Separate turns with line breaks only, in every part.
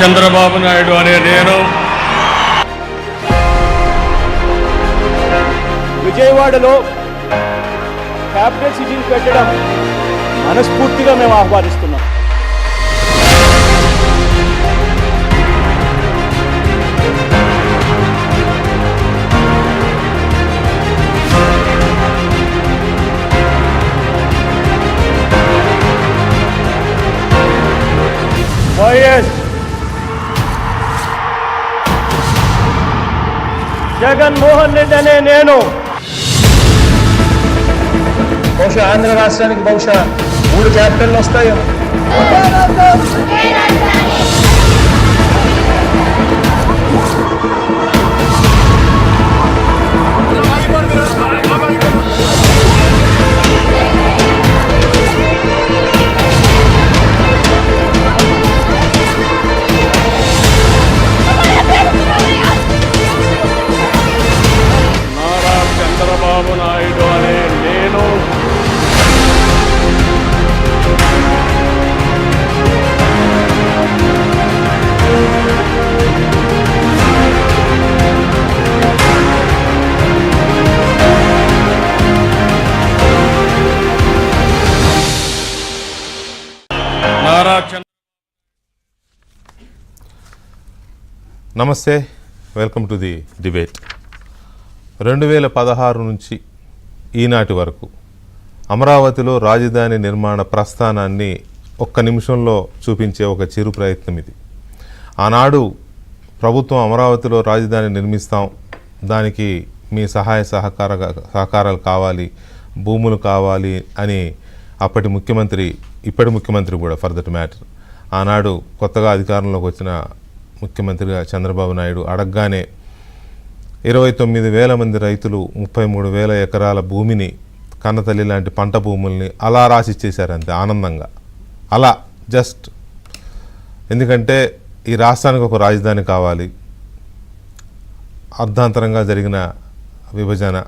చంద్రబాబు నాయుడు అనే నేను.
విజయవాడలో క్యాపిటల్ సిటీని పెట్టడం మనస్ఫూర్తిగా మేము ఆహ్వానిస్తున్నాం. వైఎస్ జగన్మోహన్ రెడ్డి అనే నేను
బహుశా ఆంధ్ర రాష్ట్రానికి బహుశా మూడు క్యాపిటల్ వస్తాయో
నమస్తే వెల్కమ్ టు ది డిబేట్. రెండు వేల పదహారు నుంచి ఈనాటి వరకు అమరావతిలో రాజధాని నిర్మాణ ప్రస్థానాన్ని ఒక్క నిమిషంలో చూపించే ఒక చిరు ప్రయత్నం ఇది. ఆనాడు ప్రభుత్వం అమరావతిలో రాజధాని నిర్మిస్తాం దానికి మీ సహాయ సహకార సహకారాలు కావాలి భూములు కావాలి అని అప్పటి ముఖ్యమంత్రి ఇప్పటి ముఖ్యమంత్రి కూడా ఫర్ దట్ మ్యాటర్. ఆనాడు కొత్తగా అధికారంలోకి వచ్చిన ముఖ్యమంత్రిగా చంద్రబాబు నాయుడు అడగగానే ఇరవై తొమ్మిది వేల మంది రైతులు ముప్పై మూడు వేల ఎకరాల భూమిని కన్నతల్లి లాంటి పంట భూముల్ని అలా రాసిచ్చేశారు అంతే ఆనందంగా. అలా జస్ట్. ఎందుకంటే ఈ రాష్ట్రానికి ఒక రాజధాని కావాలి. అర్ధాంతరంగా జరిగిన విభజన.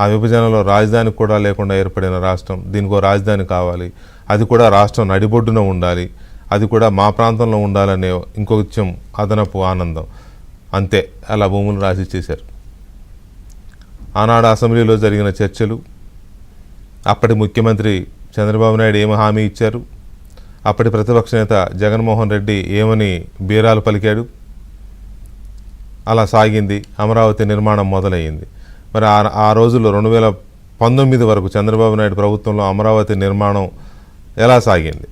ఆ విభజనలో రాజధాని కూడా లేకుండా ఏర్పడిన రాష్ట్రం దీనికి రాజధాని కావాలి. అది కూడా రాష్ట్రం నడిబొడ్డున ఉండాలి. అది కూడా మా ప్రాంతంలో ఉండాలనే ఇంకొంచెం అదనపు ఆనందం. అంతే అలా భూములు రాసిచ్చేశారు ఆనాడు అసెంబ్లీలో జరిగిన చర్చలు అప్పటి ముఖ్యమంత్రి చంద్రబాబు నాయుడు ఏమి హామీ ఇచ్చారు అప్పటి ప్రతిపక్ష నేత జగన్మోహన్ రెడ్డి ఏమని బీరాలు పలికాడు అలా సాగింది అమరావతి నిర్మాణం మొదలయ్యింది. మరి ఆ ఆ రోజుల్లో రెండు వేల పంతొమ్మిది వరకు చంద్రబాబు నాయుడు ప్రభుత్వంలో అమరావతి నిర్మాణం ఎలా సాగింది?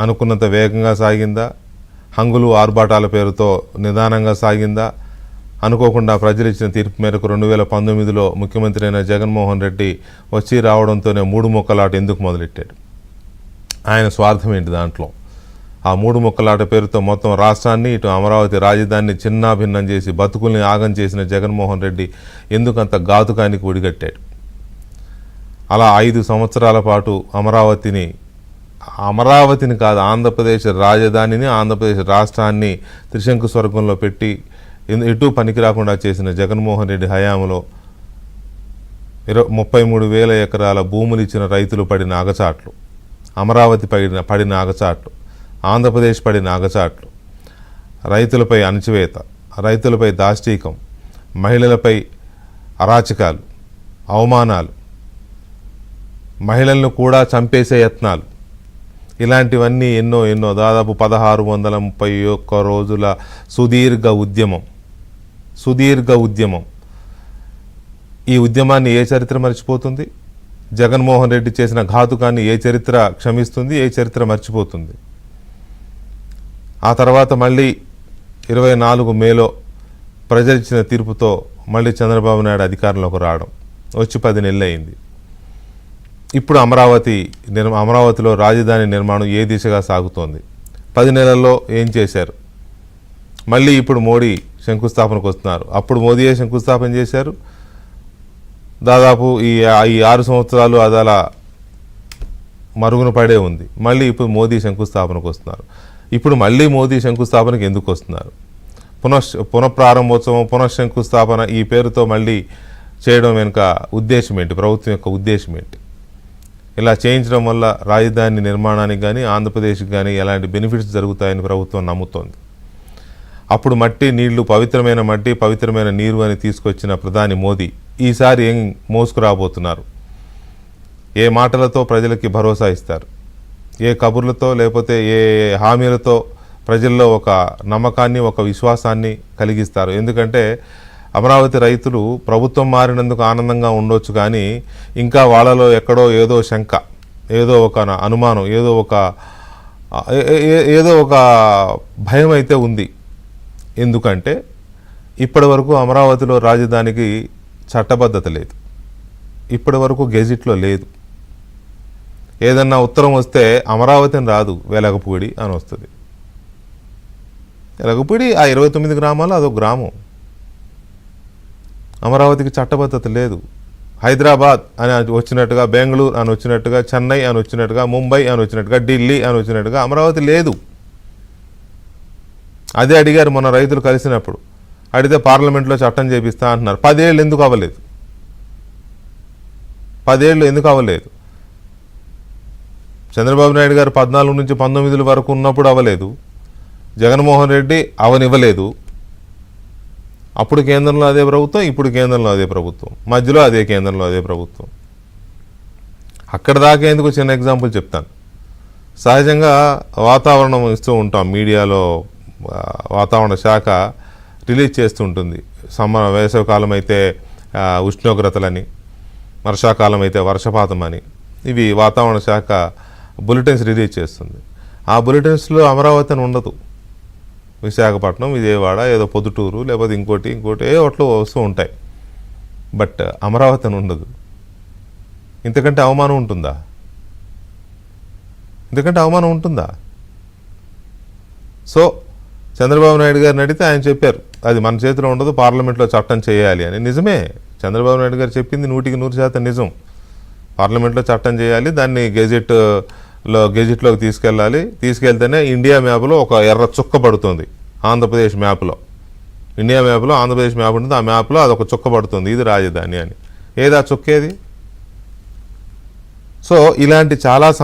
అనుకున్నంత వేగంగా సాగిందా? హంగులు ఆర్భాటాల పేరుతో నిదానంగా సాగిందా? అనుకోకుండా ప్రజలు ఇచ్చిన తీర్పు మేరకు రెండు వేల పంతొమ్మిదిలో ముఖ్యమంత్రి అయిన జగన్మోహన్ రెడ్డి వచ్చి రావడంతోనే మూడు మొక్కలాట ఎందుకు మొదలెట్టాడు? ఆయన స్వార్థం ఏంటి దాంట్లో? ఆ మూడు మొక్కలాట పేరుతో మొత్తం రాష్ట్రాన్ని ఇటు అమరావతి రాజధానిని చిన్నాభిన్నం చేసి బతుకుల్ని ఆగం చేసిన జగన్మోహన్ రెడ్డి ఎందుకంత ఘాతుకానికి ఒడిగట్టాడు? అలా ఐదు సంవత్సరాల పాటు అమరావతిని అమరావతిని కాదు ఆంధ్రప్రదేశ్ రాజధానిని ఆంధ్రప్రదేశ్ రాష్ట్రాన్ని త్రిశంకు స్వర్గంలో పెట్టి ఎటు పనికి రాకుండా చేసిన జగన్మోహన్ రెడ్డి హయాంలో ఇరవై ముప్పై మూడు వేల ఎకరాల భూములు ఇచ్చిన రైతులు పడిన అగచాట్లు అమరావతి పడిన పడిన అగచాట్లు ఆంధ్రప్రదేశ్ పడిన అగచాట్లు రైతులపై అణచివేత రైతులపై దాష్టీకం మహిళలపై అరాచకాలు అవమానాలు. మహిళలను కూడా చంపేసే యత్నాలు. ఇలాంటివన్నీ ఎన్నో ఎన్నో దాదాపు పదహారు వందల ముప్పై ఒక్క రోజుల సుదీర్ఘ ఉద్యమం. సుదీర్ఘ ఉద్యమం. ఈ ఉద్యమాన్ని ఏ చరిత్ర మర్చిపోతుంది? జగన్మోహన్ రెడ్డి చేసిన ఘాతుకాన్ని ఏ చరిత్ర క్షమిస్తుంది? ఏ చరిత్ర మర్చిపోతుంది? ఆ తర్వాత మళ్ళీ ఇరవై నాలుగు మేలో ప్రజలిచ్చిన తీర్పుతో మళ్ళీ చంద్రబాబు నాయుడు అధికారంలోకి రావడం. వచ్చి పది నెలలు అయింది ఇప్పుడు అమరావతి నిర్మ అమరావతిలో రాజధాని నిర్మాణం ఏ దిశగా సాగుతోంది? పది నెలల్లో ఏం చేశారు? మళ్ళీ ఇప్పుడు మోడీ శంకుస్థాపనకు వస్తున్నారు. అప్పుడు మోదీయే శంకుస్థాపన చేశారు? దాదాపు ఈ ఈ ఆరు సంవత్సరాలు అది అలా మరుగున పడే ఉంది. మళ్ళీ ఇప్పుడు మోదీ శంకుస్థాపనకు వస్తున్నారు. ఇప్పుడు మళ్ళీ మోదీ శంకుస్థాపనకు ఎందుకు వస్తున్నారు? పునః పునఃప్రారంభోత్సవం పునఃశంకుస్థాపన ఈ పేరుతో మళ్ళీ చేయడం వెనుక ఉద్దేశం ఏంటి? ప్రభుత్వం యొక్క ఉద్దేశం ఏంటి? ఇలా చేయించడం వల్ల రాజధాని నిర్మాణానికి కానీ ఆంధ్రప్రదేశ్కి కానీ ఎలాంటి బెనిఫిట్స్ జరుగుతాయని ప్రభుత్వం నమ్ముతోంది. అప్పుడు మట్టి నీళ్ళు పవిత్రమైన మట్టి పవిత్రమైన నీరు అని తీసుకొచ్చిన ప్రధాని మోదీ ఈసారి ఏం మోసుకురాబోతున్నారు? ఏ మాటలతో ప్రజలకి భరోసా ఇస్తారు? ఏ కబుర్లతో లేకపోతే ఏ హామీలతో ప్రజల్లో ఒక నమ్మకాన్ని ఒక విశ్వాసాన్ని కలిగిస్తారు? ఎందుకంటే అమరావతి రైతులు ప్రభుత్వం మారినందుకు ఆనందంగా ఉండొచ్చు కానీ ఇంకా వాళ్ళలో ఎక్కడో ఏదో శంక ఏదో ఒక అనుమానం ఏదో ఒక ఏ- ఏదో ఒక భయం అయితే ఉంది. ఎందుకంటే ఇప్పటి వరకు అమరావతిలో రాజధానికి చట్టబద్ధత లేదు. ఇప్పటి వరకు గెజిట్లో లేదు. ఏదన్నా ఉత్తరం వస్తే అమరావతిని రాదు వెలగపూడి అని వస్తుంది. వెలగపూడి ఆ ఇరవై తొమ్మిది గ్రామాలు అదొక గ్రామం. అమరావతికి చట్టబద్ధత లేదు. హైదరాబాద్ అని వచ్చినట్టుగా బెంగళూరు అని వచ్చినట్టుగా చెన్నై అని వచ్చినట్టుగా ముంబై అని వచ్చినట్టుగా ఢిల్లీ అని వచ్చినట్టుగా అమరావతి లేదు. అదే అడిగారు మన రైతులు కలిసినప్పుడు. అడిగితే పార్లమెంట్లో చట్టం చేపిస్తా అంటున్నారు. పదేళ్ళు ఎందుకు అవ్వలేదు? పదేళ్ళు ఎందుకు అవ్వలేదు? చంద్రబాబు నాయుడు గారు పద్నాలుగు నుంచి పంతొమ్మిది వరకు ఉన్నప్పుడు అవ్వలేదు. జగన్మోహన్ రెడ్డి అవనివ్వలేదు. అప్పుడు కేంద్రంలో అదే ప్రభుత్వం ఇప్పుడు కేంద్రంలో అదే ప్రభుత్వం. మధ్యలో అదే కేంద్రంలో అదే ప్రభుత్వం. అక్కడ దాకా ఎందుకు చిన్న ఎగ్జాంపుల్ చెప్తాను. సహజంగా వాతావరణం ఇస్తూ ఉంటాం మీడియాలో వాతావరణ శాఖ రిలీజ్ చేస్తూ ఉంటుంది. సమ్మర్ వేసవికాలం అయితే ఉష్ణోగ్రతలని వర్షాకాలం అయితే వర్షపాతం అని ఇవి వాతావరణ శాఖ బులెటిన్స్ రిలీజ్ చేస్తుంది. ఆ బులెటిన్స్లో అమరావతి అని ఉండదు. విశాఖపట్నం విజయవాడ ఏదో పొద్దుటూరు లేకపోతే ఇంకోటి ఇంకోటి ఏ ఒకటి వస్తూ ఉంటాయి. బట్ అమరావతి అని ఉండదు. ఇంతకంటే అవమానం ఉంటుందా? ఇంతకంటే అవమానం ఉంటుందా? సో చంద్రబాబు నాయుడు గారిని అడిగితే ఆయన చెప్పారు అది మన చేతిలో ఉండదు పార్లమెంట్లో చట్టం చేయాలి అని. నిజమే చంద్రబాబు నాయుడు గారు చెప్పింది నూటికి నూరు శాతం నిజం. పార్లమెంట్లో చట్టం చేయాలి దాన్ని గెజెట్ లో గెజిట్లోకి తీసుకెళ్ళాలి. తీసుకెళ్తేనే ఇండియా మ్యాప్లో ఒక ఎర్ర చుక్క పడుతుంది ఆంధ్రప్రదేశ్ మ్యాప్లో. ఇండియా మ్యాప్లో ఆంధ్రప్రదేశ్ మ్యాప్ ఉంటుంది. ఆ మ్యాప్లో అదొక చుక్క పడుతుంది. ఇది రాజధాని అని. ఏదా ఆ చుక్కేది? సో ఇలాంటి చాలా